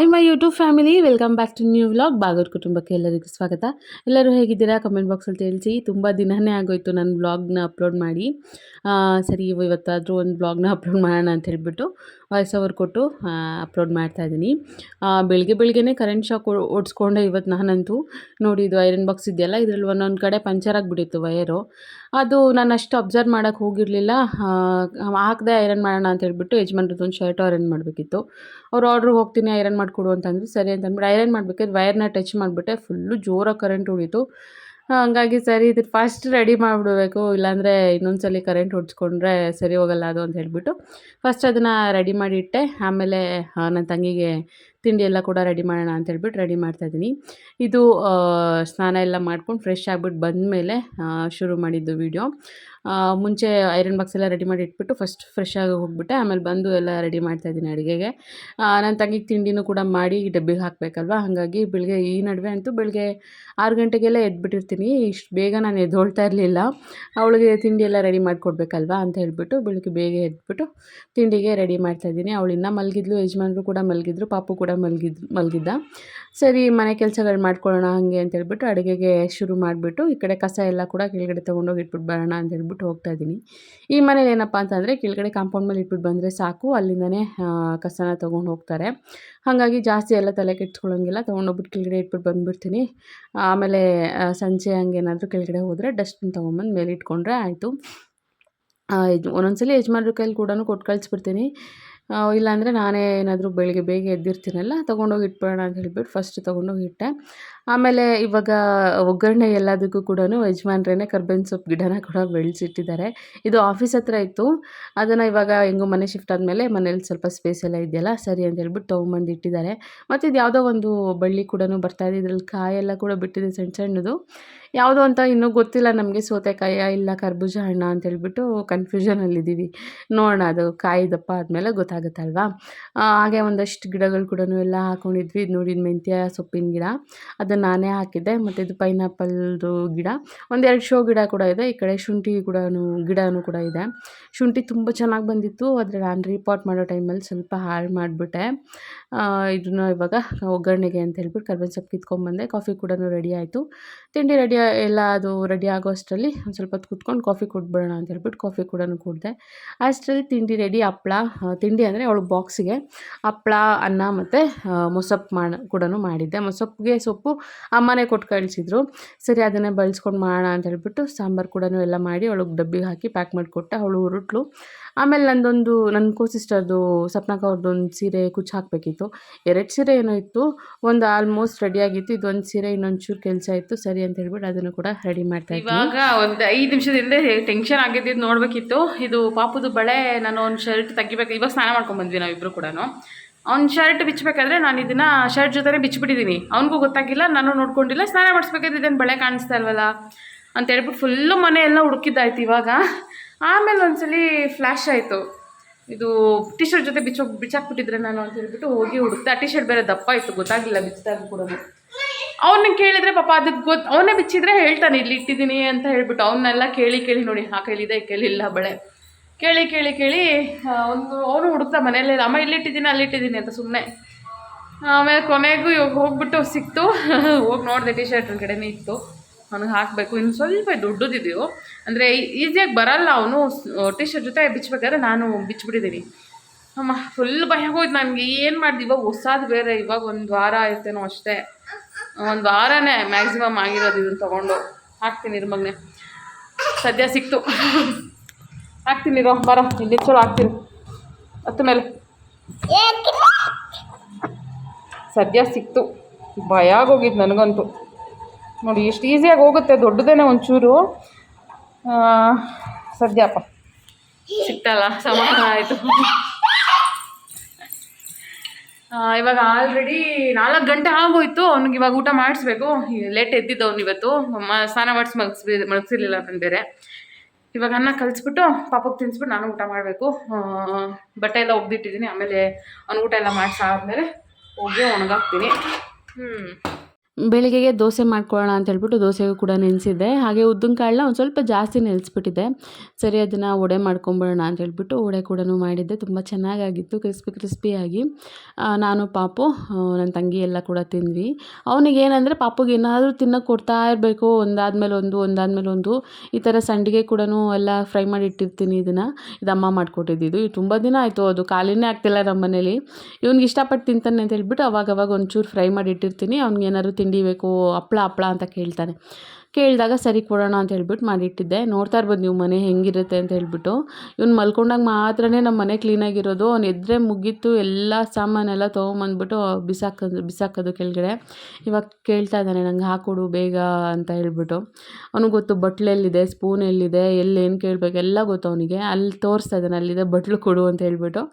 Hi my YouTube family welcome back to new vlog ಬಾಗರ್ ಕುಟುಂಬಕ್ಕೆ ಎಲ್ಲರಿಗೂ ಸ್ವಾಗತ. ಎಲ್ಲರೂ ಹೇಗಿದ್ದೀರಾ? ಕಮೆಂಟ್ ಬಾಕ್ಸಲ್ಲಿ ತಿಳಿಸಿ. ತುಂಬ ದಿನನೇ ಆಗೋಯ್ತು ನನ್ನ ಬ್ಲಾಗ್ನ ಅಪ್ಲೋಡ್ ಮಾಡಿ. ಸರಿ ಇವತ್ತಾದರೂ ಒಂದು ಬ್ಲಾಗ್ನ ಅಪ್ಲೋಡ್ ಮಾಡೋಣ ಅಂತ ಹೇಳಿಬಿಟ್ಟು ವಾಯ್ಸ್ ಓವರ್ ಕೊಟ್ಟು ಅಪ್ಲೋಡ್ ಮಾಡ್ತಾ ಇದ್ದೀನಿ ಬೆಳಿಗ್ಗೆ ಬೆಳಿಗ್ಗೆನೇ ಕರೆಂಟ್ ಶಾಕ್ ಓಡಿಸ್ಕೊಂಡೆ ಇವತ್ತು ನಾನಂತೂ. ನೋಡಿ, ಇದು ಐರನ್ ಬಾಕ್ಸ್ ಇದೆಯಲ್ಲ? ಇದರಲ್ಲಿ ಒಂದೊಂದು ಕಡೆ ಪಂಚರ್ ಆಗಿಬಿಟ್ಟಿತ್ತು ವಯರು ಅದು ನಾನು ಅಷ್ಟು ಅಬ್ಸರ್ವ್ ಮಾಡೋಕ್ಕೆ ಹೋಗಿರಲಿಲ್ಲ. ಹಾಕದೆ ಐರನ್ ಮಾಡೋಣ ಅಂತ ಹೇಳ್ಬಿಟ್ಟು ಯಜಮಾನ್ರದ್ದು ಒಂದು ಶರ್ಟ್ ಐರನ್ ಮಾಡಬೇಕಿತ್ತು. ಅವ್ರು ಆರ್ಡ್ರಿಗೆ ಹೋಗ್ತೀನಿ ಐರನ್ ಮಾಡಿಕೊಡು ಅಂತಂದ್ರು ಸರಿ ಅಂತ ಅಂದ್ಬಿಟ್ಟು ಐರನ್ ಮಾಡಬೇಕಾದ್ರೆ ವೈರ್ನ ಟಚ್ ಮಾಡಿಬಿಟ್ಟೆ ಫುಲ್ಲು ಜೋರಾಗಿ ಕರೆಂಟ್ ಹೊಡಿತು ಹಂಗಾಗಿ ಸರಿ ಇದು ಫಸ್ಟ್ ರೆಡಿ ಮಾಡಿಬಿಡಬೇಕು, ಇಲ್ಲಾಂದರೆ ಇನ್ನೊಂದ್ಸಲಿ ಕರೆಂಟ್ ಹೊಡ್ಸ್ಕೊಂಡ್ರೆ ಸರಿ ಹೋಗಲ್ಲ ಅದು ಅಂತ ಹೇಳಿಬಿಟ್ಟು ಫಸ್ಟ್ ಅದನ್ನು ರೆಡಿ ಮಾಡಿ ಇಟ್ಟೆ ಆಮೇಲೆ ನನ್ನ ತಂಗಿಗೆ ತಿಂಡಿ ಎಲ್ಲ ಕೂಡ ರೆಡಿ ಮಾಡೋಣ ಅಂತ ಹೇಳ್ಬಿಟ್ಟು ರೆಡಿ ಮಾಡ್ತಾ ಇದ್ದೀನಿ. ಇದು ಸ್ನಾನ ಎಲ್ಲ ಮಾಡ್ಕೊಂಡು ಫ್ರೆಶ್ ಆಗಿಬಿಟ್ಟು ಬಂದಮೇಲೆ ಶುರು ಮಾಡಿದ್ದು ವೀಡಿಯೋ ಮುಂಚೆ ಐರನ್ ಬಾಕ್ಸ್ ಎಲ್ಲ ರೆಡಿ ಮಾಡಿ ಇಟ್ಬಿಟ್ಟು ಫಸ್ಟ್ ಫ್ರೆಶ್ ಆಗಿ ಹೋಗ್ಬಿಟ್ಟೆ, ಆಮೇಲೆ ಬಂದು ಎಲ್ಲ ರೆಡಿ ಮಾಡ್ತಾಯಿದ್ದೀನಿ ಅಡುಗೆಗೆ. ನನ್ನ ತಂಗಿಗೆ ತಿಂಡಿನೂ ಕೂಡ ಮಾಡಿ ಡಬ್ಬಿಗೆ ಹಾಕಬೇಕಲ್ವ? ಹಾಗಾಗಿ ಬೆಳಗ್ಗೆ ಈ ನಡುವೆ ಅಂತೂ ಬೆಳಗ್ಗೆ ಆರು ಗಂಟೆಗೆಲ್ಲ ಎದ್ಬಿಟ್ಟಿರ್ತೀನಿ. ಇಷ್ಟು ಬೇಗ ನಾನು ಎದ್ದೋಳ್ತಾ ಇರಲಿಲ್ಲ. ಅವಳಿಗೆ ತಿಂಡಿ ಎಲ್ಲ ರೆಡಿ ಮಾಡಿಕೊಡ್ಬೇಕಲ್ವಾ ಅಂತ ಹೇಳಿಬಿಟ್ಟು ಬೆಳಗ್ಗೆ ಬೇಗ ಎದ್ಬಿಟ್ಟು ತಿಂಡಿಗೆ ರೆಡಿ ಮಾಡ್ತಾಯಿದ್ದೀನಿ ಅವಳು ಇನ್ನೂ ಮಲಗಿದ್ಲು, ಯಜಮಾನ್ರು ಕೂಡ ಮಲಗಿದ್ರು, ಪಾಪು ಕೂಡ ಮಲಗಿದ್, ಮಲಗಿದ್ದ. ಸರಿ, ಮನೆ ಕೆಲಸಗಳು ಮಾಡ್ಕೊಳ್ಳೋಣ ಹಾಗೆ ಅಂತ ಹೇಳ್ಬಿಟ್ಟು ಅಡುಗೆಗೆ ಶುರು ಮಾಡಿಬಿಟ್ಟು ಈ ಕಡೆ ಕಸ ಎಲ್ಲ ಕೂಡ ಕೆಳಗಡೆ ತೊಗೊಂಡೋಗಿ ಇಟ್ಬಿಟ್ಟು ಬರೋಣ ಅಂತ ಹೇಳ್ಬಿಟ್ಟು ಹೋಗ್ತಾ ಇದ್ದೀನಿ. ಈ ಮನೇಲಿ ಏನಪ್ಪ ಅಂತಂದರೆ ಕೆಳಗಡೆ ಕಾಂಪೌಂಡ್ ಮೇಲೆ ಇಟ್ಬಿಟ್ಟು ಬಂದರೆ ಸಾಕು, ಅಲ್ಲಿಂದನೇ ಕಸನ ತೊಗೊಂಡು ಹೋಗ್ತಾರೆ. ಹಾಗಾಗಿ ಜಾಸ್ತಿ ಎಲ್ಲ ತಲೆ ಕೆಡ್ಸ್ಕೊಳ್ಳೋಂಗಿಲ್ಲ ತೊಗೊಂಡೋಗ್ಬಿಟ್ಟು ಕೆಳಗಡೆ ಇಟ್ಬಿಟ್ಟು ಬಂದುಬಿಡ್ತೀನಿ. ಆಮೇಲೆ ಸಂಜೆ ಹಂಗೇನಾದರೂ ಕೆಳಗಡೆ ಹೋದರೆ ಡಸ್ಟ್ಬಿನ್ ತೊಗೊಂಬಂದು ಮೇಲೆ ಇಟ್ಕೊಂಡ್ರೆ ಆಯಿತು. ಒಂದೊಂದ್ಸಲಿ ಯಜಮಾನ್ರ ಕೈಲಿ ಕೂಡ ಕೊಟ್ಟು ಕಳಿಸ್ಬಿಡ್ತೀನಿ. ಇಲ್ಲಾಂದರೆ ನಾನೇ ಏನಾದರೂ ಬೆಳಗ್ಗೆ ಬೇಗ ಎದ್ದಿರ್ತೀನಲ್ಲ, ತೊಗೊಂಡೋಗಿ ಇಟ್ಬಿಡೋಣ ಅಂತ ಹೇಳಿಬಿಟ್ಟು ಫಸ್ಟ್ ತೊಗೊಂಡೋಗಿ ಇಟ್ಟೆ. ಆಮೇಲೆ ಇವಾಗ ಒಗ್ಗರಣೆ ಎಲ್ಲದಕ್ಕೂ ಕೂಡ ಯಜಮಾನ್ರೇ ಕರ್ಬೇವಿನ ಸೊಪ್ಪು ಗಿಡನ ಕೂಡ ಬೆಳೆಸಿಟ್ಟಿದ್ದಾರೆ. ಇದು ಆಫೀಸ್ ಹತ್ರ ಇತ್ತು. ಅದನ್ನು ಇವಾಗ ಹೆಂಗೋ ಮನೆ ಶಿಫ್ಟ್ ಆದಮೇಲೆ ಮನೇಲಿ ಸ್ವಲ್ಪ ಸ್ಪೇಸ್ ಎಲ್ಲ ಇದೆಯಲ್ಲ, ಸರಿ ಅಂತ ಹೇಳ್ಬಿಟ್ಟು ತೊಗೊಂಬಂದು ಇಟ್ಟಿದ್ದಾರೆ. ಮತ್ತು ಇದು ಯಾವುದೋ ಒಂದು ಬಳ್ಳಿ ಕೂಡ ಬರ್ತಾಯಿದೆ ಇದ್ರಲ್ಲಿ ಕಾಯೆಲ್ಲ ಕೂಡ ಬಿಟ್ಟಿದೆ ಸಣ್ಣ ಸಣ್ಣದು. ಯಾವುದೋ ಅಂತ ಇನ್ನೂ ಗೊತ್ತಿಲ್ಲ ನಮಗೆ ಸೌತೆಕಾಯ ಇಲ್ಲ ಕರ್ಬೂಜ ಹಣ್ಣ ಅಂತ ಹೇಳ್ಬಿಟ್ಟು ಕನ್ಫ್ಯೂಷನಲ್ಲಿದ್ದೀವಿ ನೋಡೋಣ ಅದು ಕಾಯಿ ದಪ್ಪ ಆದಮೇಲೆ ಗೊತ್ತಾಗುತ್ತಲ್ವಾ? ಹಾಗೆ ಒಂದಷ್ಟು ಗಿಡಗಳು ಕೂಡ ಎಲ್ಲ ಹಾಕೊಂಡಿದ್ವಿ. ಇದು ನೋಡಿ ಮೆಂತ್ಯ ಸೊಪ್ಪಿನ ಗಿಡ. ಅದನ್ನು ನಾನೇ ಹಾಕಿದ್ದೆ. ಮತ್ತು ಇದು ಪೈನಾಪಲ್ದು ಗಿಡ. ಒಂದೆರಡು ಶೋ ಗಿಡ ಕೂಡ ಇದೆ. ಈ ಕಡೆ ಶುಂಠಿ ಕೂಡ ಗಿಡನೂ ಕೂಡ ಇದೆ. ಶುಂಠಿ ತುಂಬ ಚೆನ್ನಾಗಿ ಬಂದಿತ್ತು. ಆದರೆ ನಾನು ರೀಪಾಟ್ ಮಾಡೋ ಟೈಮಲ್ಲಿ ಸ್ವಲ್ಪ ಹಾಳು ಮಾಡಿಬಿಟ್ಟೆ. ಇದನ್ನು ಇವಾಗ ಒಗ್ಗರಣೆಗೆ ಅಂತ ಹೇಳ್ಬಿಟ್ಟು ಕರ್ಬೇವಿನ ಸೊಪ್ಪು ಕಿತ್ಕೊಂಡ್ಬಂದೆ. ಕಾಫಿ ಕೂಡ ರೆಡಿ ಆಯಿತು. ತಿಂಡಿ ರೆಡಿ ಎಲ್ಲ ಅದು ರೆಡಿ ಆಗೋ ಅಷ್ಟರಲ್ಲಿ ಒಂದು ಸ್ವಲ್ಪ ಹೊತ್ತು ಕುತ್ಕೊಂಡು ಕಾಫಿ ಕೊಟ್ಬಿಡೋಣ ಅಂತ ಹೇಳ್ಬಿಟ್ಟು ಕಾಫಿ ಕೂಡ ಕುಡಿದೆ. ಅಷ್ಟರಲ್ಲಿ ತಿಂಡಿ ರೆಡಿ. ಹಪ್ಳ ತಿಂಡಿ ಅಂದರೆ ಅವಳು ಬಾಕ್ಸಿಗೆ. ಹಪ್ಳ, ಅನ್ನ ಮತ್ತು ಮೊಸಪ್ಪು ಮಾಡ ಕೂಡ ಮಾಡಿದ್ದೆ. ಮೊಸಪ್ಪಿಗೆ ಸೊಪ್ಪು ಅಮ್ಮನೇ ಕೊಟ್ಟು ಕಳಿಸಿದ್ರು. ಸರಿ, ಅದನ್ನೇ ಬಳಸ್ಕೊಂಡು ಮಾಡೋಣ ಅಂತ ಹೇಳ್ಬಿಟ್ಟು ಸಾಂಬಾರು ಕೂಡ ಎಲ್ಲ ಮಾಡಿ ಅವಳಿಗೆ ಡಬ್ಬಿಗೆ ಹಾಕಿ ಪ್ಯಾಕ್ ಮಾಡಿಕೊಟ್ಟೆ. ಅವಳು ಹುರುಟ್ಲು ಆಮೇಲೆ ನಂದೊಂದು, ನನ್ನ ಕೋ ಸಿಸ್ಟರ್ದು ಸಪ್ನಾಕ ಅವ್ರದ್ದೊಂದು ಸೀರೆ ಕುಚ್ಚು ಹಾಕಬೇಕಿತ್ತು. ಎರಡು ಸೀರೆ ಏನೋ ಇತ್ತು. ಒಂದು ಆಲ್ಮೋಸ್ಟ್ ರೆಡಿ ಆಗಿತ್ತು. ಇದೊಂದು ಸೀರೆ ಇನ್ನೊಂದು ಚೂರು ಕೆಲಸ ಇತ್ತು. ಸರಿ ಅಂತ ಹೇಳ್ಬಿಟ್ಟು ಅದನ್ನು ಕೂಡ ರೆಡಿ ಮಾಡ್ತಾ ಇವಾಗ ಒಂದು ಐದು ನಿಮಿಷದಿಂದ ಟೆನ್ಷನ್ ಆಗಿದ್ದು ನೋಡಬೇಕಿತ್ತು. ಇದು ಪಾಪುದು ಬಳೆ, ನಾನು ಒಂದು ಶರ್ಟ್ ತೆಗಿಬೇಕು. ಇವಾಗ ಸ್ನಾನ ಮಾಡ್ಕೊಂಡು ಬಂದ್ವಿ ನಾವಿಬ್ರು ಕೂಡ ಅವ್ನ ಶರ್ಟ್ ಬಿಚ್ಚಬೇಕಾದ್ರೆ ನಾನು ಇದನ್ನ ಶರ್ಟ್ ಜೊತೆ ಬಿಚ್ಚಿಬಿಟ್ಟಿದ್ದೀನಿ ಅವ್ನಿಗೂ ಗೊತ್ತಾಗಿಲ್ಲ, ನಾನು ನೋಡ್ಕೊಂಡಿಲ್ಲ, ಸ್ನಾನ ಮಾಡಿಸ್ಬೇಕಾದ್ರೆ ಇದೇನು ಬಳೆ ಕಾಣಿಸ್ತಾ ಇಲ್ವಲ್ಲ? ಅಂತ ಹೇಳ್ಬಿಟ್ಟು ಫುಲ್ಲು ಮನೆ ಎಲ್ಲ ಹುಡುಕಿದ್ದಾಯ್ತು ಇವಾಗ. ಆಮೇಲೆ ಒಂದ್ಸಲಿ ಫ್ಲ್ಯಾಶ್ ಆಯಿತು. ಇದು ಟಿ ಶರ್ಟ್ ಜೊತೆ ಬಿಚ್ಚೋ ಬಿಚ್ಚಾಕ್ಬಿಟ್ಟಿದ್ರೆ ನಾನು ಅಂತ ಹೇಳ್ಬಿಟ್ಟು ಹೋಗಿ ಹುಡುಕ್ತೆ ಆ ಟಿ ಶರ್ಟ್ ಬೇರೆ ದಪ್ಪ ಇತ್ತು ಗೊತ್ತಾಗಿಲ್ಲ ಬಿಚ್ಚಿದಾಗ ಕೂಡ ಅವನ್ನ ಕೇಳಿದ್ರೆ ಪಾಪ ಅದಕ್ಕೆ ಗೊತ್ತು ಅವನೇ ಬಿಚ್ಚಿದ್ರೆ ಹೇಳ್ತಾನೆ, ಇಲ್ಲಿ ಇಟ್ಟಿದ್ದೀನಿ ಅಂತ ಹೇಳ್ಬಿಟ್ಟು ಅವನ್ನೆಲ್ಲ ಕೇಳಿ ಕೇಳಿ ನೋಡಿ, ಆ ಕೈಲಿಲ್ಲ ಬಳೆ. ಕೇಳಿ ಕೇಳಿ ಕೇಳಿ ಒಂದು ಅವನು ಹುಡುಕ್ತಾ ಮನೆಯಲ್ಲೇ. ಅಮ್ಮ ಇಲ್ಲಿಟ್ಟಿದ್ದೀನಿ, ಅಲ್ಲಿಟ್ಟಿದ್ದೀನಿ ಅಂತ ಸುಮ್ಮನೆ ಆಮೇಲೆ ಕೊನೆಗೂ ಇವಾಗ ಹೋಗ್ಬಿಟ್ಟು ಸಿಕ್ತು. ಹೋಗಿ ನೋಡಿದೆ ಟಿ ಶರ್ಟ್ ಕಡೆನೇ ಇತ್ತು. ಅವನಿಗೆ ಹಾಕಬೇಕು. ಇನ್ನು ಸ್ವಲ್ಪ ದೊಡ್ಡದಿದೆಯೋ. ಅಂದರೆ ಈಸಿಯಾಗಿ ಬರಲ್ಲ ಅವನು. ಟಿ ಶರ್ಟ್ ಜೊತೆ ಬಿಚ್ಚಬೇಕಾದ್ರೆ ನಾನು ಬಿಚ್ಚಿಬಿಟ್ಟಿದ್ದೀನಿ ಅಮ್ಮ ಫುಲ್ ಭಯ ಹೋಯ್ತು ನನಗೆ. ಏನು ಮಾಡಿದೆ? ಇವಾಗ ಹೊಸಾದು ಬೇರೆ. ಇವಾಗ ಒಂದು ವಾರ ಆಯ್ತೇನೋ ಅಷ್ಟೇ. ಒಂದು ವಾರನೇ ಮ್ಯಾಕ್ಸಿಮಮ್ ಆಗಿರೋದು ಇದನ್ನು ತೊಗೊಂಡು. ಹಾಕ್ತೀನಿ ಇರ್ಮಗ್ನೆ ಮಗನೆ. ಸದ್ಯ ಸಿಕ್ತು. ಹಾಕ್ತೀನಿ ಇರೋ ಬರೋ ಇಲ್ಲಿ ಚಲೋ ಹಾಕ್ತೀನಿ ಹತ್ತು ಮೇಲೆ ಸದ್ಯ ಸಿಕ್ತು. ಭಯ ಆಗೋಗಿದ್ದು ನನಗಂತೂ. ನೋಡಿ ಎಷ್ಟು ಈಸಿಯಾಗಿ ಹೋಗುತ್ತೆ. ದೊಡ್ಡದೇನೆ ಒಂಚೂರು. ಸದ್ಯಪ್ಪ ಸಿಕ್ತಲ್ಲ ಸಮಾಧಾನ ಆಯಿತು. ಇವಾಗ ಆಲ್ರೆಡಿ ನಾಲ್ಕು ಗಂಟೆ ಆಗೋಯ್ತು. ಅವ್ನಿಗೆ ಇವಾಗ ಊಟ ಮಾಡಿಸ್ಬೇಕು. ಲೇಟ್ ಎದ್ದಿದ್ದು ಅವ್ನು ಇವತ್ತು ಸ್ನಾನ ಮಾಡಿಸಿ ಮಲಗಿಸ್ಬಿ, ಮಲಗಿಸಿರ್ಲಿಲ್ಲ ಬೇರೆ. ಇವಾಗ ಅನ್ನ ಕಲಿಸ್ಬಿಟ್ಟು ಪಾಪಕ್ಕೆ ತಿನ್ಸ್ಬಿಟ್ಟು ನಾನು ಊಟ ಮಾಡಬೇಕು. ಬಟ್ಟೆ ಎಲ್ಲ ಒಗ್ದಿಟ್ಟಿದ್ದೀನಿ ಆಮೇಲೆ ಅವ್ನು ಊಟ ಎಲ್ಲ ಮಾಡಿಸಾದ್ಮೇಲೆ ಹೋಗಿ ಒಣಗಾಕ್ತೀನಿ. ಹ್ಞೂ ಬೆಳಿಗ್ಗೆಗೆ ದೋಸೆ ಮಾಡ್ಕೊಳ್ಳೋಣ ಅಂತ ಹೇಳ್ಬಿಟ್ಟು ದೋಸೆಗೂ ಕೂಡ ನೆನೆಸಿದ್ದೆ. ಹಾಗೆ ಉದ್ದಿನ ಕಾಳನ್ನ ಒಂದು ಸ್ವಲ್ಪ ಜಾಸ್ತಿ ನೆನೆಸ್ಬಿಟ್ಟಿದ್ದೆ. ಸರಿ, ಅದನ್ನು ವಡೆ ಮಾಡ್ಕೊಂಬಿಡೋಣ ಅಂತ ಹೇಳ್ಬಿಟ್ಟು ವಡೆ ಕೂಡ ಮಾಡಿದ್ದೆ. ತುಂಬ ಚೆನ್ನಾಗಾಗಿತ್ತು, ಕ್ರಿಸ್ಪಿ ಕ್ರಿಸ್ಪಿಯಾಗಿ ನಾನು, ಪಾಪು ನನ್ನ ತಂಗಿ ಎಲ್ಲ ಕೂಡ ತಿಂದ್ವಿ. ಅವನಿಗೆ ಏನಂದರೆ, ಪಾಪುಗೆ ಏನಾದರೂ ತಿನ್ನೋಕೆ ಕೊಡ್ತಾ ಇರಬೇಕು. ಒಂದಾದ್ಮೇಲೆ ಒಂದು ಒಂದಾದ್ಮೇಲೆ ಒಂದು. ಈ ಥರ ಸಂಡಿಗೆ ಕೂಡ ಎಲ್ಲ ಫ್ರೈ ಮಾಡಿ ಇಟ್ಟಿರ್ತೀನಿ ಇದನ್ನು. ಇದು ಅಮ್ಮ ಮಾಡಿಕೊಟ್ಟಿದ್ದು. ಇದು ತುಂಬ ದಿನ ಆಯಿತು. ಅದು ಖಾಲಿನೇ ಆಗ್ತಿಲ್ಲ ನಮ್ಮ ಮನೇಲಿ ಇವ್ನಿಗೆ ಇಷ್ಟಪಟ್ಟು ತಿಂತಾನೆ ಅಂತ ಹೇಳ್ಬಿಟ್ಟು ಅವಾಗವಾಗ ಅವಾಗ ಒಂಚೂರು ಫ್ರೈ ಮಾಡಿ ಇಟ್ಟಿರ್ತೀನಿ. ಅವ್ನಿಗೆ ಏನಾದ್ರು ಬೇಕು, ಹಪ್ಳ ಹಪ್ಳ ಅಂತ ಕೇಳ್ತಾನೆ. ಕೇಳಿದಾಗ ಸರಿ ಕೊಡೋಣ ಅಂತ ಹೇಳ್ಬಿಟ್ಟು ಮಾಡಿಟ್ಟಿದ್ದೆ ನೋಡ್ತಾ ಇರ್ಬೋದು ನೀವು ಮನೆ ಹೆಂಗಿರುತ್ತೆ ಅಂತ ಹೇಳ್ಬಿಟ್ಟು. ಇವ್ನು ಮಲ್ಕೊಂಡಾಗ ಮಾತ್ರನೇ ನಮ್ಮ ಮನೆ ಕ್ಲೀನಾಗಿರೋದು ಅವ್ನು ಎದ್ರೆ ಮುಗೀತು, ಎಲ್ಲ ಸಾಮಾನೆಲ್ಲ ತೊಗೊಂಬಂದ್ಬಿಟ್ಟು ಬಿಸಾಕೋದು ಬಿಸಾಕೋದು ಕೆಳಗಡೆ. ಇವಾಗ ಕೇಳ್ತಾ ಇದ್ದಾನೆ, ನಂಗೆ ಹಾಕೊಡು ಬೇಗ ಅಂತ ಹೇಳ್ಬಿಟ್ಟು. ಅವ್ನಿಗೆ ಗೊತ್ತು ಬಟ್ಲು ಎಲ್ಲಿದೆ ಸ್ಪೂನ್ ಎಲ್ಲಿದೆ ಎಲ್ಲೇನು ಕೇಳಬೇಕು ಎಲ್ಲ ಗೊತ್ತು ಅವನಿಗೆ. ಅಲ್ಲಿ ತೋರಿಸ್ತಾ ಇದ್ದಾನೆ, ಅಲ್ಲಿದೆ ಬಟ್ಲು ಕೊಡು ಅಂತ ಹೇಳ್ಬಿಟ್ಟು.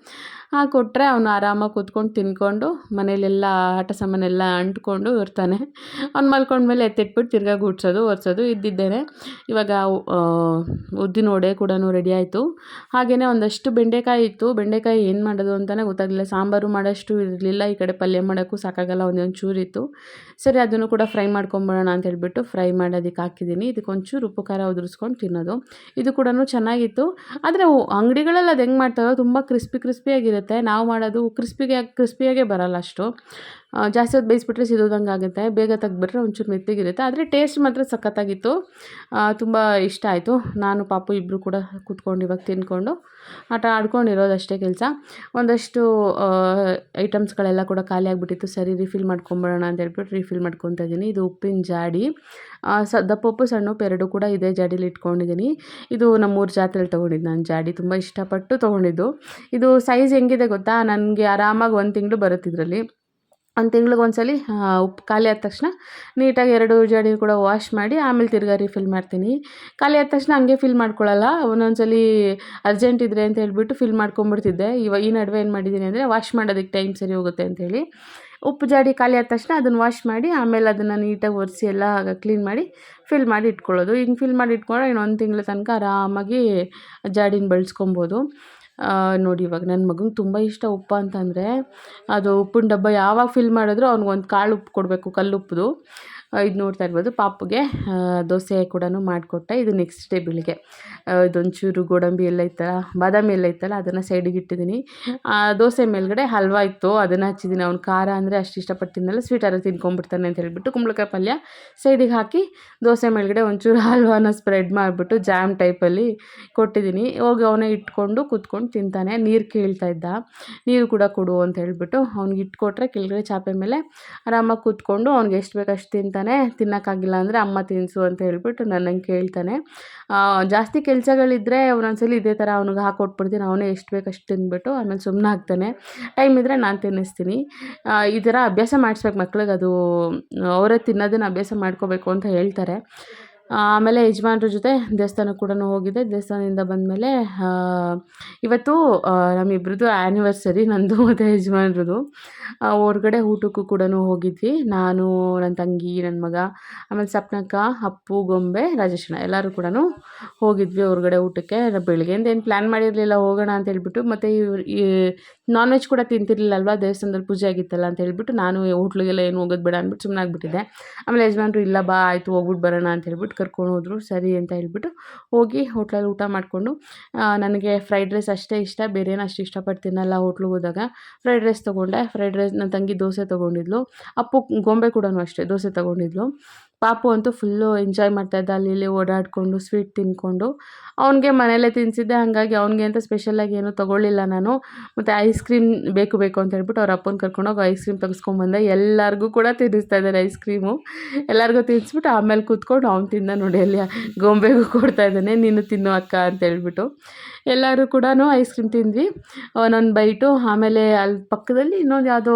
ಕೊಟ್ಟರೆ ಅವನು ಆರಾಮಾಗಿ ಕೂತ್ಕೊಂಡು ತಿನ್ಕೊಂಡು ಮನೇಲೆಲ್ಲ ಆಟ ಸಾಮಾನೆಲ್ಲ ಅಂಟ್ಕೊಂಡು ಇರ್ತಾನೆ. ಅವ್ನು ಮಲ್ಕೊಂಡ್ಮೇಲೆ ಎತ್ತಿಟ್ಬಿಟ್ಟು ತಿರ್ಗಾ ಗುಡ್ಸೋದು ಒರೆಸೋದು ಇದ್ದಿದ್ದೇನೆ. ಇವಾಗ ಆ, ಉದ್ದಿನ ವಡೆ ಕೂಡ ರೆಡಿ ಆಯಿತು. ಹಾಗೆಯೇ ಒಂದಷ್ಟು ಬೆಂಡೆಕಾಯಿ ಇತ್ತು. ಬೆಂಡೆಕಾಯಿ ಏನು ಮಾಡೋದು ಅಂತಲೇ ಗೊತ್ತಾಗಲಿಲ್ಲ. ಸಾಂಬಾರು ಮಾಡೋಷ್ಟು ಇರಲಿಲ್ಲ. ಈ ಕಡೆ ಪಲ್ಯ ಮಾಡೋಕ್ಕೂ ಸಾಕಾಗಲ್ಲ ಒಂದೊಂದು ಚೂರಿತ್ತು ಸರಿ ಅದನ್ನು ಕೂಡ ಫ್ರೈ ಮಾಡ್ಕೊಂಬಿಡೋಣ ಅಂತ ಹೇಳಿಬಿಟ್ಟು ಫ್ರೈ ಮಾಡೋದಕ್ಕೆ ಹಾಕಿದ್ದೀನಿ. ಇದಕ್ಕೆ ಒಂಚೂರು ಉಪ್ಪು ಖಾರ ಉದುರಿಸ್ಕೊಂಡು ತಿನ್ನೋದು. ಇದು ಕೂಡ ಚೆನ್ನಾಗಿತ್ತು. ಆದರೆ ಅಂಗಡಿಗಳಲ್ಲಿ ಅದು ಹೆಂಗೆ ಮಾಡ್ತಾರೋ ತುಂಬ ಕ್ರಿಸ್ಪಿ ಕ್ರಿಸ್ಪಿಯಾಗಿರುತ್ತೆ ನಾವು ಮಾಡೋದು ಕ್ರಿಸ್ಪಿಗೆ, ಕ್ರಿಸ್ಪಿಯಾಗೆ ಬರಲ್ಲ ಅಷ್ಟು. ಜಾಸ್ತಿ ಹೊತ್ತು ಬೇಯಿಸ್ಬಿಟ್ರೆ ಸಿದೋದಂಗೆ ಆಗುತ್ತೆ. ಬೇಗ ತೆಗ್ದುಬಿಟ್ರೆ ಒಂಚೂರು ಮೆತ್ತಿಗಿರುತ್ತೆ. ಆದರೆ ಟೇಸ್ಟ್ ಮಾತ್ರ ಸಖತ್ತಾಗಿತ್ತು. ತುಂಬ ಇಷ್ಟ ಆಯಿತು. ನಾನು, ಪಾಪು ಇಬ್ಬರು ಕೂಡ ಕೂತ್ಕೊಂಡು ಇವಾಗ ತಿನ್ಕೊಂಡು ಆಟ ಆಡ್ಕೊಂಡಿರೋದಷ್ಟೇ ಕೆಲಸ. ಒಂದಷ್ಟು ಐಟಮ್ಸ್ಗಳೆಲ್ಲ ಕೂಡ ಖಾಲಿ ಆಗಿಬಿಟ್ಟಿತ್ತು. ಸರಿ ರಿಫಿಲ್ ಮಾಡ್ಕೊಂಬಿಡೋಣ ಅಂತ ಹೇಳ್ಬಿಟ್ಟು ರಿಫಿಲ್ ಮಾಡ್ಕೊತಾ ಇದ್ದೀನಿ. ಇದು ಉಪ್ಪಿನ ಜಾಡಿ. ಸ ದಪ್ಪ ಉಪ್ಪು ಸಣ್ಣ ಎರಡು ಕೂಡ ಇದೆ ಜಾಡೀಲಿ ಇಟ್ಕೊಂಡಿದ್ದೀನಿ. ಇದು ನಮ್ಮೂರು ಜಾತ್ರೆಲಿ ತೊಗೊಂಡಿದ್ದು ನಾನು ಜಾಡಿ, ತುಂಬ ಇಷ್ಟಪಟ್ಟು ತೊಗೊಂಡಿದ್ದು. ಇದು ಸೈಜ್ ಹೆಂಗಿದೆ ಗೊತ್ತಾ? ನನಗೆ ಆರಾಮಾಗಿ ಒಂದು ತಿಂಗಳು ಬರುತ್ತೆ ಇದರಲ್ಲಿ. ಒಂದು ತಿಂಗ್ಳಿಗೆ ಒಂದ್ಸಲ ಉಪ್ಪು ಖಾಲಿ ಆದ ತಕ್ಷಣ ನೀಟಾಗಿ ಎರಡು ಜಾಡಿ ಕೂಡ ವಾಶ್ ಮಾಡಿ ಆಮೇಲೆ ತಿರ್ಗಾ ರಿಫಿಲ್ ಮಾಡ್ತೀನಿ. ಖಾಲಿ ಆದ ತಕ್ಷಣ ಹಂಗೆ ಫಿಲ್ ಮಾಡ್ಕೊಳ್ಳಲ್ಲ ಸಲ ಅರ್ಜೆಂಟ್ ಇದ್ರೆ ಅಂತ ಹೇಳಿಬಿಟ್ಟು ಫಿಲ್ ಮಾಡ್ಕೊಂಬಿಡ್ತಿದ್ದೆ ಇವ, ಈ ನಡುವೆ ಏನು ಮಾಡಿದ್ದೀನಿ ಅಂದರೆ ವಾಶ್ ಮಾಡೋದಕ್ಕೆ ಟೈಮ್ ಸರಿ ಹೋಗುತ್ತೆ ಅಂತೇಳಿ ಉಪ್ಪು ಜಾಡಿ ಖಾಲಿ ಆದ ತಕ್ಷಣ ಅದನ್ನು ವಾಶ್ ಮಾಡಿ ಆಮೇಲೆ ಅದನ್ನು ನೀಟಾಗಿ ಒರೆಸಿ ಎಲ್ಲ ಕ್ಲೀನ್ ಮಾಡಿ ಫಿಲ್ ಮಾಡಿ ಇಟ್ಕೊಳ್ಳೋದು. ಹಿಂಗೆ ಫಿಲ್ ಮಾಡಿ ಇಟ್ಕೊಂಡ್ರೆ ಇನ್ನೊಂದು ತಿಂಗಳ ತನಕ ಆರಾಮಾಗಿ ಜಾಡಿನ ಬಳಸ್ಕೊಬೋದು. ನೋಡಿ ಇವಾಗ ನನ್ನ ಮಗಂಗೆ ತುಂಬ ಇಷ್ಟ ಉಪ್ಪು ಅಂತಂದರೆ ಅದು ಉಪ್ಪಿನ ಡಬ್ಬ ಯಾವಾಗ ಫಿಲ್ ಮಾಡಿದ್ರು ಅವ್ನಿಗೆ ಒಂದು ಕಾಳು ಉಪ್ಪು ಕೊಡಬೇಕು ಕಲ್ಲುಪ್ಪುದು ಇದು ನೋಡ್ತಾ ಇರ್ಬೋದು. ಪಾಪುಗೆ ದೋಸೆ ಕೂಡ ಮಾಡಿಕೊಟ್ಟೆ. ಇದು ನೆಕ್ಸ್ಟ್ ಡೇ ಬೆಳಿಗ್ಗೆ ಇದೊಂಚೂರು ಗೋಡಂಬಿ ಎಲ್ಲ ಇತ್ತಲ್ಲ, ಬಾದಾಮಿ ಎಲ್ಲ ಇತ್ತಲ್ಲ, ಅದನ್ನು ಸೈಡಿಗೆ ಇಟ್ಟಿದ್ದೀನಿ ದೋಸೆ ಮೇಲ್ಗಡೆ ಹಲ್ವಾ ಇತ್ತು, ಅದನ್ನು ಹಚ್ಚಿದ್ದೀನಿ ಅವ್ನು ಖಾರ ಅಂದರೆ ಅಷ್ಟು ಇಷ್ಟಪಟ್ಟು ತಿನ್ನಲ್ಲ ಸ್ವೀಟ್ ಆದ್ರೆ ತಿನ್ಕೊಂಬಿಡ್ತಾನೆ ಅಂತ ಹೇಳಿಬಿಟ್ಟು ಕುಂಬಳಕಾಯಿ ಪಲ್ಯ ಸೈಡಿಗೆ ಹಾಕಿ, ದೋಸೆ ಮೇಲ್ಗಡೆ ಒಂಚೂರು ಹಲ್ವಾನ ಸ್ಪ್ರೆಡ್ ಮಾಡಿಬಿಟ್ಟು ಜಾಮ್ ಟೈಪಲ್ಲಿ ಕೊಟ್ಟಿದ್ದೀನಿ ಹೋಗಿ ಅವನೇ ಇಟ್ಕೊಂಡು ಕೂತ್ಕೊಂಡು ತಿಂತಾನೆ. ನೀರು ಕೇಳ್ತಾ ಇದ್ದ. ನೀರು ಕೂಡ ಕೊಡು ಅಂತ ಹೇಳ್ಬಿಟ್ಟು ಅವ್ನಿಗೆ ಇಟ್ಕೊಟ್ರೆ, ಕೆಳಗಡೆ ಚಾಪೆ ಮೇಲೆ ಆರಾಮಾಗಿ ಕೂತ್ಕೊಂಡು ಅವ್ನಿಗೆ ಎಷ್ಟು ಬೇಕು ಅಷ್ಟು ತಿಂತಾನೆ ತಿನ್ನೋಕ್ಕಾಗಿಲ್ಲ ಅಂದರೆ ಅಮ್ಮ ತಿನ್ನಿಸು ಅಂತ ಹೇಳ್ಬಿಟ್ಟು ನನ್ನಂಗೆ ಕೇಳ್ತಾನೆ. ಜಾಸ್ತಿ ಕೆಲಸಗಳಿದ್ದರೆ ಒಂದೊಂದ್ಸಲಿ ಇದೇ ಥರ ಅವ್ನಿಗೆ ಹಾಕೊಟ್ಬಿಡ್ತೀನಿ ಅವನೇ ಎಷ್ಟು ಬೇಕು ಅಷ್ಟು ತಿಂದ್ಬಿಟ್ಟು ಆಮೇಲೆ ಸುಮ್ಮನೆ ಆಗ್ತಾನೆ ಟೈಮ್ ಇದ್ದರೆ ನಾನು ತಿನ್ನಿಸ್ತೀನಿ. ಈ ಥರ ಅಭ್ಯಾಸ ಮಾಡಿಸ್ಬೇಕು ಮಕ್ಳಿಗೆ, ಅದು, ಅವರೇ ತಿನ್ನೋದನ್ನ ಅಭ್ಯಾಸ ಮಾಡ್ಕೋಬೇಕು ಅಂತ ಹೇಳ್ತಾರೆ. ಆಮೇಲೆ ಯಜಮಾನ್ರ ಜೊತೆ ದೇವಸ್ಥಾನಕ್ಕೆ ಕೂಡ ಹೋಗಿದ್ದೆ. ದೇವಸ್ಥಾನದಿಂದ ಬಂದಮೇಲೆ ಇವತ್ತು ನಮ್ಮ ನಮ್ಮಿಬ್ರದ್ದು ಆ್ಯನಿವರ್ಸರಿ ನಂದು ಮತ್ತು ಯಜಮಾನ್ರದ್ದು. ಹೊರ್ಗಡೆ ಊಟಕ್ಕೂ ಕೂಡ ಹೋಗಿದ್ವಿ. ನಾನು ನನ್ನ ತಂಗಿ ನನ್ನ ಮಗ, ಆಮೇಲೆ ಸಪ್ನಕ್ಕ, ಅಪ್ಪು, ಗೊಂಬೆ ರಾಜೇಶಣ್ಣ ಎಲ್ಲರೂ ಕೂಡ ಹೋಗಿದ್ವಿ ಹೊರ್ಗಡೆ ಊಟಕ್ಕೆ. ಬೆಳಗ್ಗೆಯಿಂದ ಏನು ಪ್ಲ್ಯಾನ್ ಮಾಡಿರಲಿಲ್ಲ, ಹೋಗೋಣ ಅಂತ ಹೇಳ್ಬಿಟ್ಟು, ಮತ್ತು ಇವ್ರು, ಈ ನಾನ್ ವೆಜ್ ಕೂಡ ತಿಂತಿರ್ಲಿಲ್ಲ ಅಲ್ವಾ ದೇವಸ್ಥಾನದಲ್ಲಿ ಪೂಜೆ ಆಗಿತ್ತಲ್ಲ ಅಂತ ಹೇಳ್ಬಿಟ್ಟು, ನಾನು ಹೋಟ್ಲಿಗೆಲ್ಲ ಏನು ಹೋಗೋದು ಬೇಡ ಅಂದ್ಬಿಟ್ಟು ಸುಮ್ಮನೆ ಆಗಿಬಿಟ್ಟಿದ್ದೆ ಆಮೇಲೆ ಯಜಮಾನ್ರು, ಇಲ್ಲ ಬಾ, ಆಯಿತು ಹೋಗ್ಬಿಟ್ಟು ಬರೋಣ ಅಂತ ಹೇಳ್ಬಿಟ್ಟು ಕರ್ಕೊಂಡು ಹೋದರು, ಸರಿ ಅಂತ ಹೇಳ್ಬಿಟ್ಟು ಹೋಗಿ ಹೋಟ್ಲಲ್ಲಿ ಊಟ ಮಾಡಿಕೊಂಡು ನನಗೆ ಫ್ರೈಡ್ ರೈಸ್ ಅಷ್ಟೇ ಇಷ್ಟ, ಬೇರೆ ಏನು ಅಷ್ಟು ಇಷ್ಟಪಡ್ತೀನಲ್ಲ ಹೋಟ್ಲಿಗೆ ಹೋದಾಗ. ಫ್ರೈಡ್ ರೈಸ್ ತೊಗೊಂಡೆ, ಫ್ರೈಡ್ ರೈಸ್ ನನ್ನ ತಂಗಿ ದೋಸೆ ತೊಗೊಂಡಿದ್ಲು, ಅಪ್ಪು ಗೊಂಬೆ ಕೂಡ ಅಷ್ಟೇ ದೋಸೆ ತೊಗೊಂಡಿದ್ಲು. ಪಾಪು ಅಂತೂ ಫುಲ್ಲು ಎಂಜಾಯ್ ಮಾಡ್ತಾ ಇದ್ದ ಅಲ್ಲಿ ಇಲ್ಲಿ ಓಡಾಡಿಕೊಂಡು ಸ್ವೀಟ್ ತಿನ್ಕೊಂಡು. ಅವ್ನಿಗೆ ಮನೆಯಲ್ಲೇ ತಿನ್ನಿಸಿದ್ದೆ ಹಾಗಾಗಿ ಅವ್ನಿಗೆ ಅಂತ ಸ್ಪೆಷಲಾಗಿ ಏನೂ ತೊಗೊಳ್ಳಿಲ್ಲ ನಾನು. ಮತ್ತು ಐಸ್ ಕ್ರೀಮ್ ಬೇಕು ಬೇಕು ಅಂತ ಹೇಳ್ಬಿಟ್ಟು ಅವ್ರ ಅಪ್ಪನ ಕರ್ಕೊಂಡೋಗಿ ಐಸ್ ಕ್ರೀಮ್ ತೆಗೆಸ್ಕೊಂಬಂದೆ ಎಲ್ಲರಿಗೂ ಕೂಡ ತಿನ್ನಿಸ್ತಾ ಇದ್ದಾರೆ ಐಸ್ ಕ್ರೀಮು ಎಲ್ಲರಿಗೂ ತಿನ್ನಿಸ್ಬಿಟ್ಟು ಆಮೇಲೆ ಕೂತ್ಕೊಂಡು ಅವ್ನು ತಿಂದ ನೋಡಿ ಅಲ್ಲಿ ಗೊಂಬೆಗೂ ಕೊಡ್ತಾ ಇದ್ದಾನೆ. ನೀನು ತಿನ್ನು ಅಕ್ಕ ಅಂತ ಹೇಳ್ಬಿಟ್ಟು. ಎಲ್ಲರೂ ಕೂಡ ಐಸ್ ಕ್ರೀಮ್ ತಿಂದ್ವಿ. ಒಂದೊಂದು ಬೈಟು ಆಮೇಲೆ ಅಲ್ಲಿ ಪಕ್ಕದಲ್ಲಿ ಇನ್ನೊಂದು ಯಾವುದೋ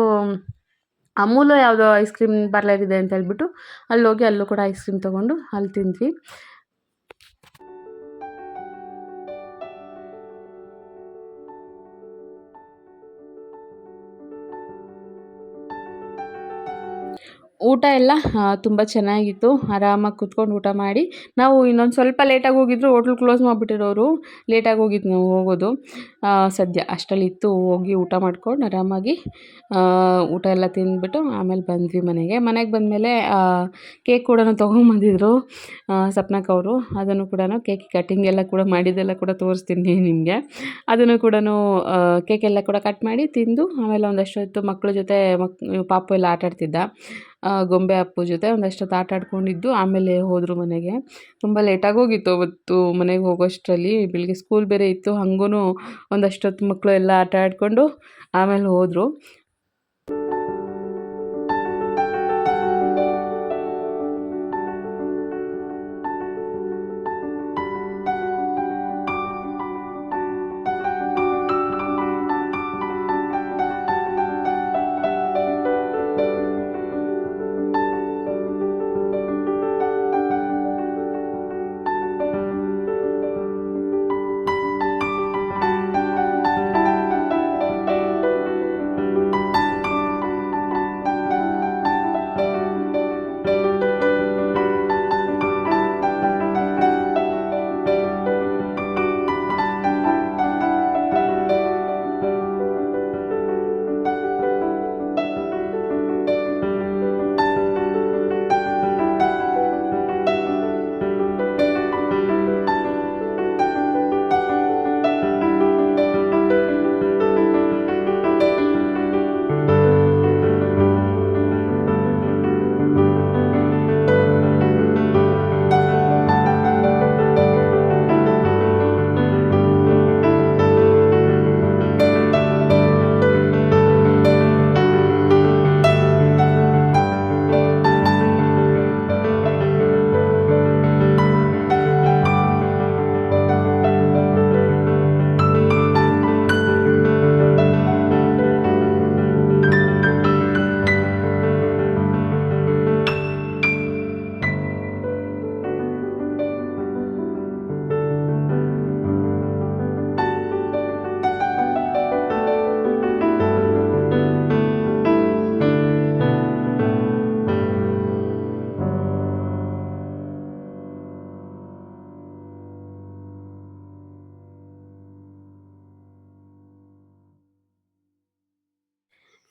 ಅಮೂಲು ಯಾವುದೋ ಐಸ್ ಕ್ರೀಮ್ ಪಾರ್ಲರ್ ಇದೆ ಅಂತ ಹೇಳ್ಬಿಟ್ಟು ಅಲ್ಲಿ ಹೋಗಿ ಅಲ್ಲೂ ಕೂಡ ಐಸ್ ಕ್ರೀಮ್ ತೊಗೊಂಡು ಅಲ್ಲಿ ತಿಂದ್ವಿ. ಊಟ ಎಲ್ಲ ತುಂಬ ಚೆನ್ನಾಗಿತ್ತು. ಆರಾಮಾಗಿ ಕುತ್ಕೊಂಡು ಊಟ ಮಾಡಿ. ನಾವು ಇನ್ನೊಂದು ಸ್ವಲ್ಪ ಲೇಟಾಗಿ ಹೋಗಿದ್ರು ಹೋಟ್ಲ್ ಕ್ಲೋಸ್ ಮಾಡಿಬಿಟ್ಟಿರೋರು ಲೇಟಾಗಿ ಹೋಗಿದ್ದು ನಾವು ಹೋಗೋದು. ಸದ್ಯ ಅಷ್ಟರಲ್ಲಿ ಇತ್ತು ಹೋಗಿ ಊಟ ಮಾಡ್ಕೊಂಡು ಆರಾಮಾಗಿ ಊಟ ಎಲ್ಲ ತಿಂದ್ಬಿಟ್ಟು ಆಮೇಲೆ ಬಂದ್ವಿ ಮನೆಗೆ. ಮನೆಗೆ ಬಂದಮೇಲೆ ಕೇಕ್ ಕೂಡ ತೊಗೊಂಬಂದಿದ್ರು ಸಪ್ನಕ್ ಅವರು. ಅದನ್ನು ಕೂಡ ಕೇಕ್ ಕಟ್ಟಿಂಗ್ ಎಲ್ಲ ಕೂಡ ಮಾಡಿದ್ದೆಲ್ಲ ಕೂಡ ತೋರಿಸ್ತೀನಿ ನಿಮಗೆ. ಅದನ್ನು ಕೂಡ ಕೇಕೆಲ್ಲ ಕೂಡ ಕಟ್ ಮಾಡಿ ತಿಂದು ಆಮೇಲೆ ಒಂದಷ್ಟು ಹೊತ್ತು ಮಕ್ಕಳ ಜೊತೆ ಮಕ್ ಪಾಪು ಎಲ್ಲ ಆಟ ಆಡ್ತಿದ್ದ ಆ, ಗೊಂಬೆ ಅಪ್ಪು ಜೊತೆ ಒಂದಷ್ಟೊತ್ತು ಆಟ ಆಡ್ಕೊಂಡಿದ್ದು, ಆಮೇಲೆ ಹೋದರು ಮನೆಗೆ. ತುಂಬ ಲೇಟಾಗಿ ಹೋಗಿತ್ತು ಅವತ್ತು ಮನೆಗೆ ಹೋಗೋಷ್ಟರಲ್ಲಿ. ಬೆಳಿಗ್ಗೆ ಸ್ಕೂಲ್ ಬೇರೆ ಇತ್ತು ಹಾಗೂ ಒಂದಷ್ಟೊತ್ತು ಮಕ್ಕಳು ಎಲ್ಲ ಆಟ ಆಡಿಕೊಂಡು ಆಮೇಲೆ ಹೋದರು.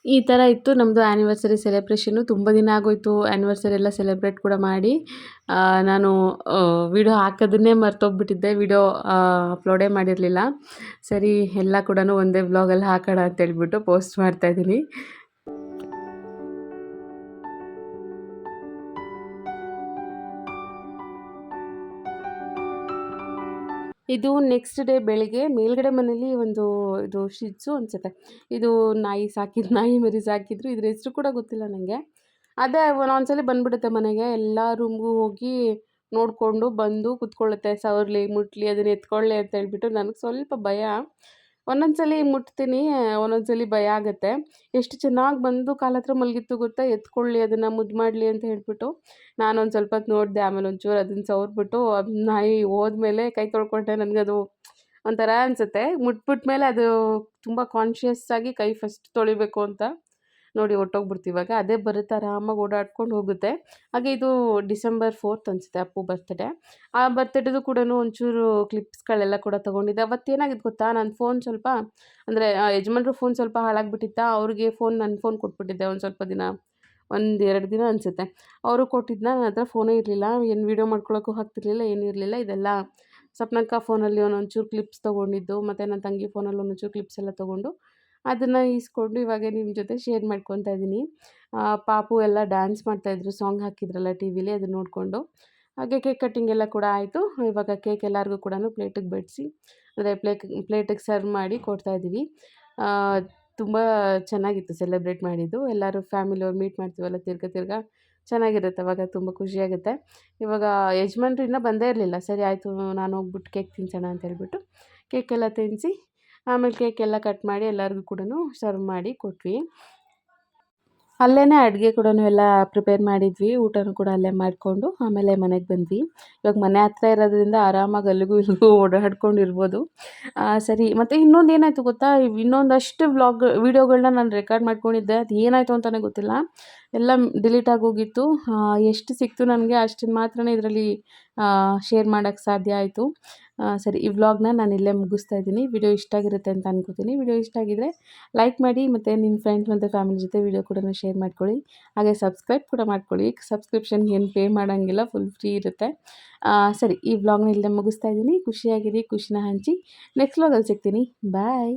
ಈ ಥರ ಇತ್ತು ನಮ್ಮದು ಆ್ಯನಿವರ್ಸರಿ ಸೆಲೆಬ್ರೇಷನ್ನು ತುಂಬ ದಿನ ಆಗೋಯಿತು ಆ್ಯನಿವರ್ಸರಿ ಎಲ್ಲ ಸೆಲೆಬ್ರೇಟ್ ಕೂಡ ಮಾಡಿ. ನಾನು ವಿಡಿಯೋ ಹಾಕೋದನ್ನೇ ಮರ್ತೋಗ್ಬಿಟ್ಟಿದ್ದೆ. ವಿಡಿಯೋ ಅಪ್ಲೋಡೇ ಮಾಡಿರಲಿಲ್ಲ. ಸರಿ, ಎಲ್ಲ ಕೂಡ ಒಂದೇ ವ್ಲಾಗಲ್ಲಿ ಹಾಕೋಣ ಅಂತೇಳ್ಬಿಟ್ಟು ಪೋಸ್ಟ್ ಮಾಡ್ತಾಯಿದ್ದೀನಿ ಇದು ನೆಕ್ಸ್ಟ್ ಡೇ ಬೆಳಿಗ್ಗೆ ಮೇಲ್ಗಡೆ ಮನೇಲಿ ಒಂದು ಇದು ಶಿಜ್ಜು ಅನಿಸುತ್ತೆ. ಇದು ನಾಯಿ ಸಾಕಿದ ನಾಯಿ ಮರಿ ಸಾಕಿದ್ರು. ಇದ್ರ ಹೆಸರು ಕೂಡ ಗೊತ್ತಿಲ್ಲ ನನಗೆ ಅದೇ ಒಂದೊಂದ್ಸಲಿ ಬಂದ್ಬಿಡುತ್ತೆ ಮನೆಗೆ. ಎಲ್ಲ ರೂಮ್ಗೂ ಹೋಗಿ ನೋಡಿಕೊಂಡು ಬಂದು ಕುತ್ಕೊಳ್ಳುತ್ತೆ. ಸವರ್ಲಿ, ಮುಟ್ಲಿ, ಅದನ್ನ ಎತ್ಕೊಳ್ಳಿ ಅಂತ ಹೇಳ್ಬಿಟ್ಟು ನನಗೆ ಸ್ವಲ್ಪ ಭಯ. ಒಂದೊಂದ್ಸಲಿ ಮುಟ್ತೀನಿ, ಒಂದೊಂದ್ಸಲಿ ಭಯ ಆಗುತ್ತೆ. ಎಷ್ಟು ಚೆನ್ನಾಗಿ ಬಂದು ಕಾಲ ಹತ್ರ ಮಲಗಿತ್ತು ಗೊತ್ತಾ? ಎತ್ಕೊಳ್ಳಿ, ಅದನ್ನು ಮುದ್ದು ಮಾಡಲಿ ಅಂತ ಹೇಳ್ಬಿಟ್ಟು ನಾನು ಒಂದು ಸ್ವಲ್ಪ ಹೊತ್ತು ನೋಡಿದೆ, ಆಮೇಲೆ ಒಂಚೂರು ಅದನ್ನು ಸವರ್ಬಿಟ್ಟು ಅದು ನಾಯಿ ಹೋದ್ಮೇಲೆ ಕೈ ತೊಳ್ಕೊಂಡೆ, ನನಗದು ಒಂಥರ ಅನಿಸುತ್ತೆ. ಮುಟ್ಬಿಟ್ಮೇಲೆ ಅದು ತುಂಬ ಕಾನ್ಷಿಯಸ್ ಆಗಿ ಕೈ ಫಸ್ಟ್ ತೊಳಿಬೇಕು ಅಂತ. ನೋಡಿ ಹೊರ್ಟೋಗ್ಬಿಡ್ತು ಇವಾಗ ಅದೇ ಬರುತ್ತೆ, ಆರಾಮಾಗಿ ಓಡಾಡ್ಕೊಂಡು ಹೋಗುತ್ತೆ. ಹಾಗೆ ಇದು ಡಿಸೆಂಬರ್ ಫೋರ್ತ್ ಅನಿಸುತ್ತೆ ಅಪ್ಪು ಬರ್ತ್ಡೇ ಆ ಬರ್ತ್ಡೇದು ಕೂಡ ಒಂಚೂರು ಕ್ಲಿಪ್ಸ್ಗಳೆಲ್ಲ ಕೂಡ ತೊಗೊಂಡಿದ್ದೆ. ಅವತ್ತೇನಾಗಿತ್ತು ಗೊತ್ತಾ? ನನ್ನ ಫೋನ್ ಸ್ವಲ್ಪ, ಅಂದರೆ ಯಜಮಾನ್ರು ಫೋನ್ ಸ್ವಲ್ಪ ಹಾಳಾಗ್ಬಿಟ್ಟಿತ್ತಾ? ಅವ್ರಿಗೆ ಫೋನ್ ನನ್ನ ಫೋನ್ ಕೊಟ್ಬಿಟ್ಟಿದ್ದೆ ಒಂದು ಸ್ವಲ್ಪ ದಿನ, ಒಂದು ಎರಡು ದಿನ ಅನಿಸುತ್ತೆ. ಅವರು ಕೊಟ್ಟಿದ್ದ ನನ್ನ ಹತ್ರ ಫೋನೇ ಇರಲಿಲ್ಲ. ಏನು ವೀಡಿಯೋ ಮಾಡ್ಕೊಳ್ಳೋಕ್ಕೂ ಆಗ್ತಿರ್ಲಿಲ್ಲ, ಏನೂ ಇರಲಿಲ್ಲ, ಇದೆಲ್ಲ. ಸಪ್ನಕ್ಕ ಫೋನಲ್ಲಿ ಒಂದೊಂಚೂರು ಕ್ಲಿಪ್ಸ್ ತೊಗೊಂಡಿದ್ದು, ಮತ್ತು ನನ್ನ ತಂಗಿ ಫೋನಲ್ಲಿ ಒಂದೊಂಚೂರು ಕ್ಲಿಪ್ಸ್ ಎಲ್ಲ ತೊಗೊಂಡು ಅದನ್ನು ಈಸ್ಕೊಂಡು ಇವಾಗ ನಿಮ್ಮ ಜೊತೆ ಶೇರ್ ಮಾಡ್ಕೊತಾ ಇದ್ದೀನಿ. ಪಾಪು ಎಲ್ಲ ಡ್ಯಾನ್ಸ್ ಮಾಡ್ತಾಯಿದ್ರು ಸಾಂಗ್ ಹಾಕಿದ್ರಲ್ಲ ಟಿ ವಿಲಿ ಅದನ್ನು ನೋಡಿಕೊಂಡು. ಹಾಗೆ ಕೇಕ್ ಕಟ್ಟಿಂಗ್ ಎಲ್ಲ ಕೂಡ ಆಯಿತು. ಇವಾಗ ಕೇಕ್ ಎಲ್ಲರಿಗೂ ಕೂಡ ಪ್ಲೇಟಿಗೆ ಬಡಿಸಿ, ಅಂದರೆ ಪ್ಲೇಕ್ ಪ್ಲೇಟಿಗೆ ಸರ್ವ್ ಮಾಡಿ ಕೊಡ್ತಾಯಿದ್ದೀವಿ ತುಂಬ ಚೆನ್ನಾಗಿತ್ತು ಸೆಲೆಬ್ರೇಟ್ ಮಾಡಿದ್ದು. ಎಲ್ಲರೂ ಫ್ಯಾಮಿಲಿಯವ್ರು ಮೀಟ್ ಮಾಡ್ತೀವಲ್ಲ, ತಿರ್ಗ ತಿರ್ಗ ಚೆನ್ನಾಗಿರುತ್ತೆ, ಅವಾಗ ತುಂಬ ಖುಷಿಯಾಗುತ್ತೆ ಇವಾಗ ಯಜಮಾನ್ರು ಇನ್ನೂ ಬಂದೇ ಇರಲಿಲ್ಲ. ಸರಿ, ಆಯಿತು, ನಾನು ಹೋಗ್ಬಿಟ್ಟು ಕೇಕ್ ತಿನ್ಸೋಣ ಅಂತ ಹೇಳ್ಬಿಟ್ಟು ಕೇಕೆಲ್ಲ ತಿನ್ನಿಸಿ ಆಮೇಲೆ ಕೇಕ್ ಎಲ್ಲ ಕಟ್ ಮಾಡಿ ಎಲ್ಲರಿಗೂ ಕೂಡ ಸರ್ವ್ ಮಾಡಿ ಕೊಟ್ವಿ. ಅಲ್ಲೇ ಅಡುಗೆ ಕೂಡ ಎಲ್ಲ ಪ್ರಿಪೇರ್ ಮಾಡಿದ್ವಿ, ಊಟನೂ ಕೂಡ ಅಲ್ಲೇ ಮಾಡಿಕೊಂಡು ಆಮೇಲೆ ಮನೆಗೆ ಬಂದ್ವಿ. ಇವಾಗ ಮನೆ ಹತ್ರ ಇರೋದ್ರಿಂದ ಆರಾಮಾಗಿ ಅಲ್ಲಿಗೂ ಇಲ್ಲಿಗೂ ಓಡಾಡ್ಕೊಂಡು ಇರ್ಬೋದು. ಸರಿ, ಮತ್ತು ಇನ್ನೊಂದು ಏನಾಯಿತು ಗೊತ್ತಾ? ಇನ್ನೊಂದಷ್ಟು ವ್ಲಾಗ್ ವೀಡಿಯೋಗಳನ್ನ ನಾನು ರೆಕಾರ್ಡ್ ಮಾಡ್ಕೊಂಡಿದ್ದೆ, ಅದು ಏನಾಯಿತು ಅಂತಲೇ ಗೊತ್ತಿಲ್ಲ. ಎಲ್ಲ ಡಿಲೀಟ್ ಆಗೋಗಿತ್ತು ಎಷ್ಟು ಸಿಕ್ತು ನನಗೆ ಅಷ್ಟನ್ನು ಮಾತ್ರ ಇದರಲ್ಲಿ ಶೇರ್ ಮಾಡೋಕ್ಕೆ ಸಾಧ್ಯ ಆಯಿತು. ಸರಿ, ಈ ವ್ಲಾಗ್ನ ನಾನು ಇಲ್ಲೇ ಮುಗಿಸ್ತಾ ಇದ್ದೀನಿ. ವಿಡಿಯೋ ಇಷ್ಟ ಆಗಿರುತ್ತೆ ಅಂತ ಅನ್ಕೋತೀನಿ. ವಿಡಿಯೋ ಇಷ್ಟ ಆಗಿದ್ರೆ ಲೈಕ್ ಮಾಡಿ, ಮತ್ತು ನಿಮ್ಮ ಫ್ರೆಂಡ್ಸ್ ಮತ್ತು ಫ್ಯಾಮಿಲಿ ಜೊತೆ ವಿಡಿಯೋ ಕೂಡ ಶೇರ್ ಮಾಡ್ಕೊಳ್ಳಿ. ಹಾಗೆ ಸಬ್ಸ್ಕ್ರೈಬ್ ಕೂಡ ಮಾಡ್ಕೊಳ್ಳಿ. ಸಬ್ಸ್ಕ್ರಿಪ್ಷನ್ಗೆ ಏನು ಪೇ ಮಾಡೋಂಗಿಲ್ಲ ಫುಲ್ ಫ್ರೀ ಇರುತ್ತೆ. ಸರಿ, ಈ ವ್ಲಾಗ್ನ ಇಲ್ಲೇ ಮುಗಿಸ್ತಾ ಇದ್ದೀನಿ. ಖುಷಿಯಾಗಿರಿ, ಖುಷಿನ ಹಂಚಿ. ನೆಕ್ಸ್ಟ್ ವ್ಲಾಗಲ್ಲಿ ಸಿಗ್ತೀನಿ. ಬಾಯ್